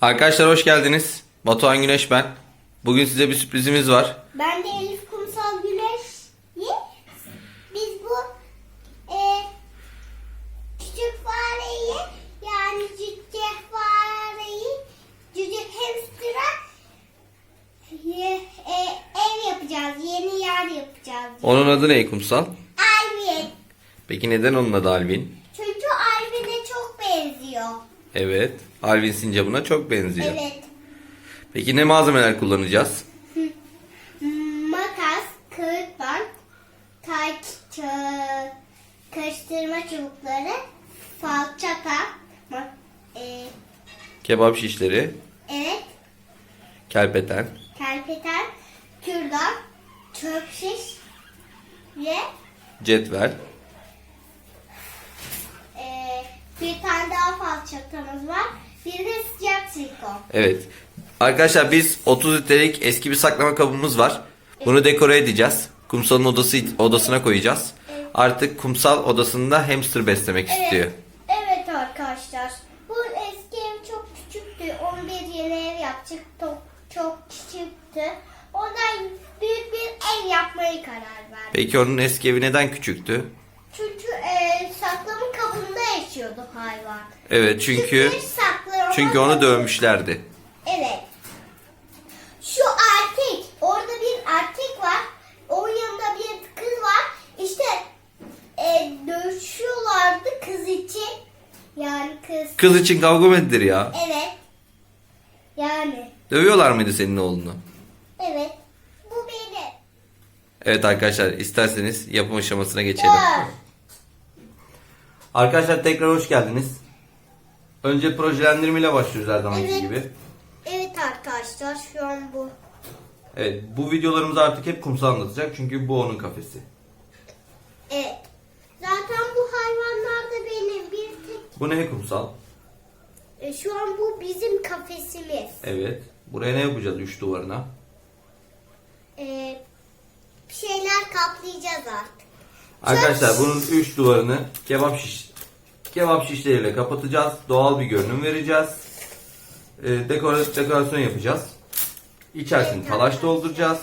Arkadaşlar hoş geldiniz. Batuhan Güneş ben. Bugün size bir sürprizimiz var. Ben de Elif Kumsal Güneş. Biz bu e, küçük fareyi yani cüce fareyi cüce hamster'a e, e, ev yapacağız. Yeni yer yapacağız. Onun adı ne Kumsal? Alvin. Peki neden onun adı Alvin? Çünkü Alvin'e çok benziyor. Evet. Alvin sincabına çok benziyor. Evet. Peki ne malzemeler kullanacağız? Makas, kağıt bant, ça- karıştırma çubukları, falçata, e, Kebap şişleri, evet, kelpeten, kerpeten, kürdan, çöp şiş ve cetvel. e, bir tane daha falçatamız var. Bir de sıcak silikon. Evet. Arkadaşlar biz 30 litrelik eski bir saklama kabımız var. Bunu dekore edeceğiz. Kumsal'ın odası odasına koyacağız. Artık kumsal odasında hamster beslemek istiyor. Evet arkadaşlar. Bu eski ev çok küçüktü. 11 yeni ev yaptık. Çok, çok küçüktü. Ondan büyük bir ev yapmayı karar verdik. Peki onun eski evi neden küçüktü? Çünkü e, saklama kabında yaşıyordu hayvan. Evet çünkü bir saklama çünkü onu dövmüşlerdi. Evet. Şu erkek. Orada bir erkek var. Onun yanında bir kız var. İşte e, dövüşüyorlardı kız için. Yani kız. Kız için kavga mı edilir ya? Evet. Yani. Dövüyorlar mıydı senin oğlunu? Evet. Bu benim. Evet arkadaşlar isterseniz yapım aşamasına geçelim. Dur. Arkadaşlar tekrar hoş geldiniz. Önce projelendirme ile başlıyoruz her zamanki Evet. gibi. Evet arkadaşlar şu an bu. Evet bu videolarımız artık hep kumsal anlatacak çünkü bu onun kafesi. Evet. Zaten bu hayvanlar da benim. Bir tek. Bu ne kumsal? E, şu an bu bizim kafesimiz. Evet. Buraya ne yapacağız üç duvarına? E, bir şeyler kaplayacağız artık. Arkadaşlar bunun üç duvarını kebap şiş kebap şişleriyle kapatacağız. Doğal bir görünüm vereceğiz. Ee, dekora- dekorasyon yapacağız. İçerisini talaş dolduracağız.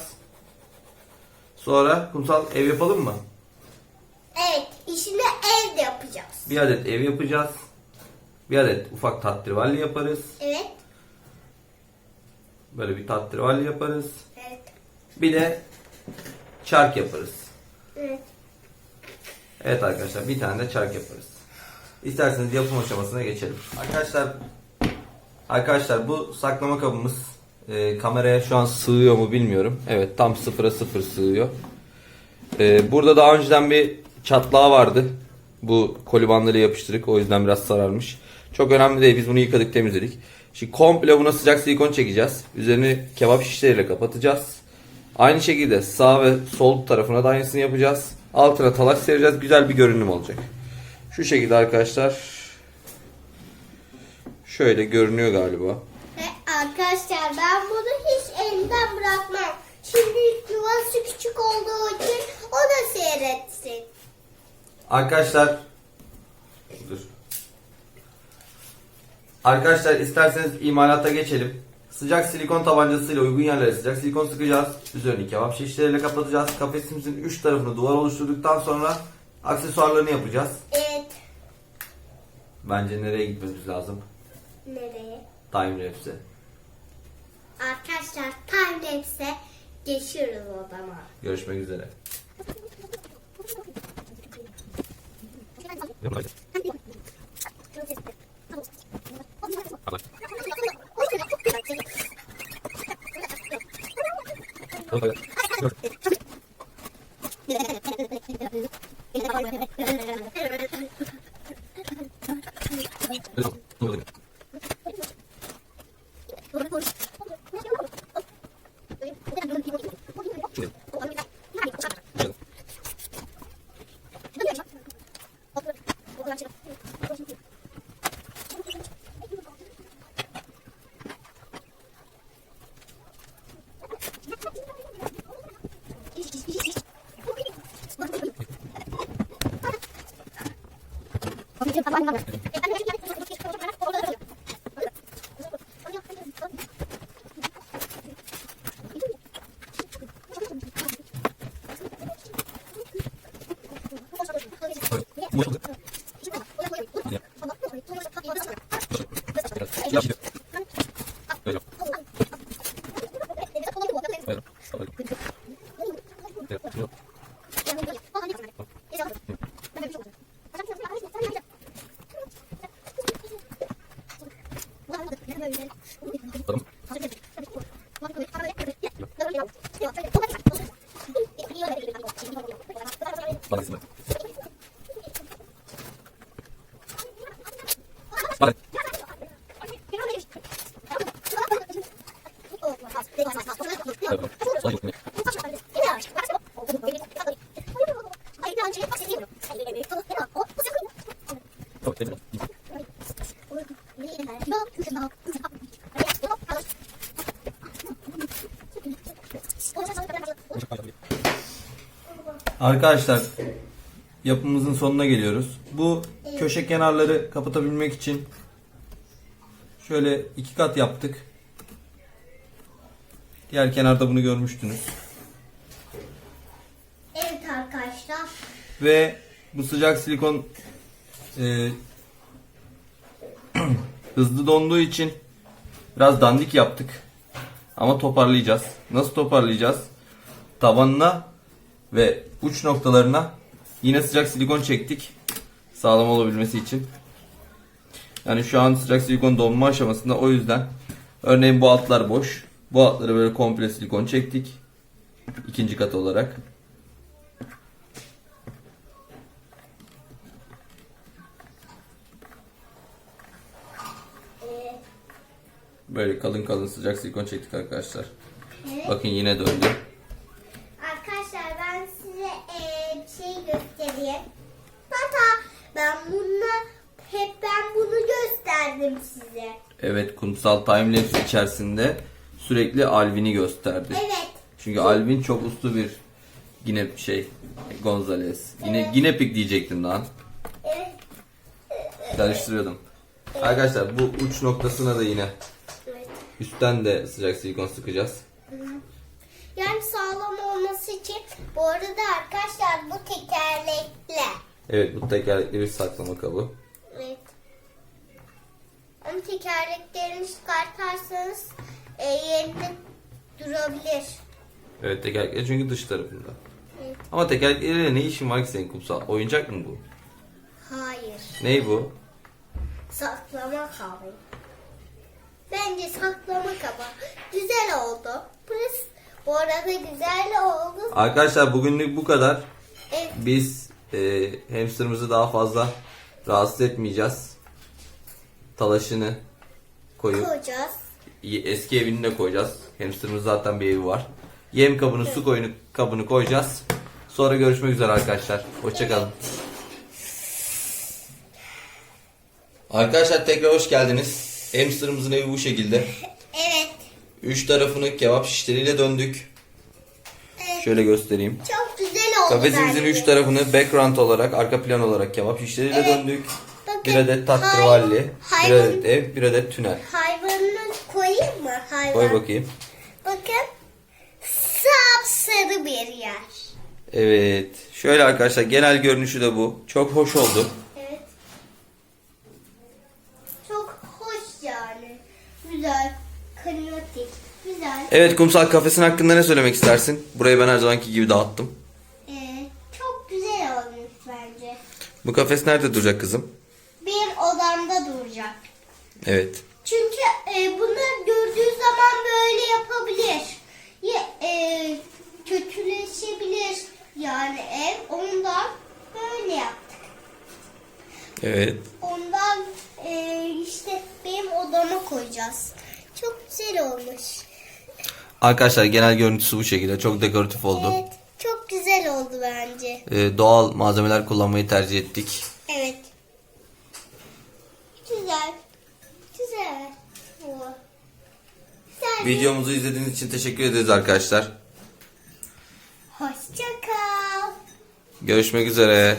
Sonra kumsal ev yapalım mı? Evet. işini evde yapacağız. Bir adet ev yapacağız. Bir adet ufak tatrivalli yaparız. Evet. Böyle bir tatrivalli yaparız. Evet. Bir de çark yaparız. Evet. Evet arkadaşlar bir tane de çark yaparız. İsterseniz yapım aşamasına geçelim. Arkadaşlar arkadaşlar bu saklama kabımız e, kameraya şu an sığıyor mu bilmiyorum. Evet tam sıfıra sıfır sığıyor. E, burada daha önceden bir çatlağı vardı. Bu kolibanları yapıştırdık o yüzden biraz sararmış. Çok önemli değil biz bunu yıkadık temizledik. Şimdi komple buna sıcak silikon çekeceğiz. Üzerini kebap şişleriyle kapatacağız. Aynı şekilde sağ ve sol tarafına da aynısını yapacağız. Altına talaş sereceğiz. Güzel bir görünüm olacak. Şu şekilde arkadaşlar. Şöyle görünüyor galiba. Ve arkadaşlar ben bunu hiç elimden bırakmam. Şimdi yuvası küçük olduğu için o da seyretsin. Arkadaşlar dur. Arkadaşlar isterseniz imalata geçelim. Sıcak silikon tabancasıyla uygun yerlere sıcak silikon sıkacağız. Üzerini kebap şişleriyle kapatacağız. Kafesimizin üç tarafını duvar oluşturduktan sonra aksesuarlarını yapacağız. Evet. Bence nereye gitmemiz lazım? Nereye? Time lapse'e. Arkadaşlar time lapse'e geçiyoruz o zaman. Görüşmek üzere. Thank. Yeah. Arkadaşlar yapımızın sonuna geliyoruz. Bu köşe kenarları kapatabilmek için şöyle iki kat yaptık. Diğer kenarda bunu görmüştünüz. Evet arkadaşlar. Ve bu sıcak silikon e, hızlı donduğu için biraz dandik yaptık. Ama toparlayacağız. Nasıl toparlayacağız? Tabanına ve uç noktalarına yine sıcak silikon çektik. Sağlam olabilmesi için. Yani şu an sıcak silikon donma aşamasında o yüzden örneğin bu altlar boş. Bu altları böyle komple silikon çektik. İkinci kat olarak. Böyle kalın kalın sıcak silikon çektik arkadaşlar. Bakın yine döndü. Arkadaşlar ben size eee, bir şey göstereyim. Hatta ben bunu hep ben bunu gösterdim size. Evet kumsal timelapse içerisinde sürekli Alvin'i gösterdi. Evet. Çünkü Alvin çok uslu bir yine şey Gonzales. Yine yine pik diyecektim lan. Evet. Karıştırıyordum. Arkadaşlar bu uç noktasına da yine evet. üstten de sıcak silikon sıkacağız. Yani sağlam olması için bu arada arkadaşlar bu tekerlekli. Evet bu tekerlekli bir saklama kabı. Evet. Ama tekerleklerini çıkartarsanız e, yerinde durabilir. Evet tekerlekli çünkü dış tarafında. Evet. Ama tekerlekleriyle ne işin var ki senin kumsal? Oyuncak mı bu? Hayır. Ney bu? Saklama kabı. Bence saklama kabı. Güzel oldu. Burası bu arada güzel oldu. Arkadaşlar bugünlük bu kadar. Evet. Biz e, hamsterımızı daha fazla rahatsız etmeyeceğiz. Talaşını koyup Koyacağız. eski evini de koyacağız. Hamsterımız zaten bir evi var. Yem kabını, su koyunu, kabını koyacağız. Sonra görüşmek üzere arkadaşlar. Hoşçakalın. Arkadaşlar tekrar hoş geldiniz. Hamsterımızın evi bu şekilde. Evet. Üç tarafını kebap şişleriyle döndük. evet. Şöyle göstereyim. Çok güzel oldu Kafesimizin üç tarafını background olarak, arka plan olarak kebap şişleriyle Evet. döndük. Bir adet tatravalli, hayvan- bir adet ev, bir adet tünel. Hayvanını koyayım mı? Hayvan. Koy bakayım. Bakın. Sapsarı bir yer. Evet. Şöyle arkadaşlar genel görünüşü de bu. Çok hoş oldu. Evet. Çok hoş yani. Güzel. Kanyotik. Güzel. Evet kumsal kafesin hakkında ne söylemek istersin? Burayı ben her zamanki gibi dağıttım. Ee, çok güzel olmuş bence. Bu kafes nerede duracak kızım? Evet. Çünkü e, bunu gördüğü zaman böyle yapabilir. Ya, e, kötüleşebilir yani ev. Ondan böyle yaptık. Evet. Ondan e, işte benim odama koyacağız. Çok güzel olmuş. Arkadaşlar genel görüntüsü bu şekilde. Çok dekoratif oldu. Evet. Çok güzel oldu bence. Ee, doğal malzemeler kullanmayı tercih ettik. Evet. Güzel. Güzel. Videomuzu izlediğiniz için teşekkür ederiz arkadaşlar. Hoşça kal. Görüşmek üzere.